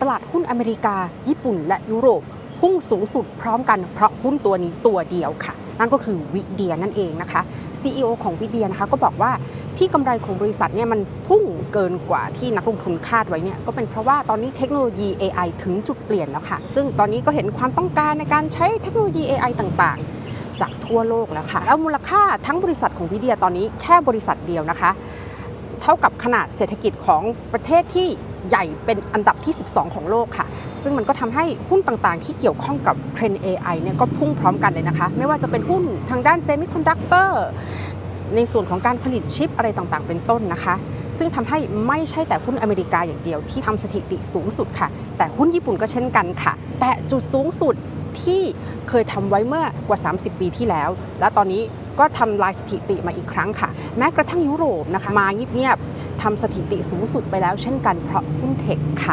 ตลาดหุ้นอเมริกา ญี่ปุ่น และยุโรปพุ่งสูงสุดพร้อมกันเพราะหุ้นตัวนี้ตัวเดียวค่ะ นั่นก็คือวิเดียนั่นเองนะคะ CEO ของวิเดียนะคะก็บอกว่าที่กำไรของบริษัทเนี่ยมันพุ่งเกินกว่าที่นักลงทุนคาดไว้เนี่ยก็เป็นเพราะว่าตอนนี้เทคโนโลยี AI ถึงจุดเปลี่ยนแล้วค่ะ ซึ่งตอนนี้ก็เห็นความต้องการในการใช้เทคโนโลยี AI ต่างๆ จากทั่วโลกแล้วค่ะ แล้วมูลค่าทั้งบริษัทของวิเดียตอนนี้แค่บริษัทเดียวนะคะ เท่ากับขนาดเศรษฐกิจของประเทศที่ ใหญ่เป็นอันดับที่ 12 ของโลกค่ะ ซึ่งมันก็ทำให้หุ้นต่างๆ ที่เกี่ยวข้องกับเทรนด์ AI เนี่ยก็พุ่งพร้อมกันเลยนะคะ ไม่ว่าจะเป็นหุ้นทางด้านเซมิคอนดักเตอร์ในส่วนของการผลิตชิปอะไรต่างๆ เป็นต้นนะคะ ซึ่งทำให้ไม่ใช่แต่หุ้นอเมริกาอย่างเดียวที่ทำสถิติสูงสุดค่ะ แต่หุ้นญี่ปุ่นก็เช่นกันค่ะ แต่จุดสูงสุดที่เคยทำไว้เมื่อกว่า 30 ปีที่แล้ว และตอนนี้ก็ทำลายสถิติมาอีกครั้งค่ะ แม้กระทั่งยุโรปนะคะ มาเงียบ ทำสถิติสูงสุดไปแล้วเช่นกันเพราะหุ้นเทคค่ะ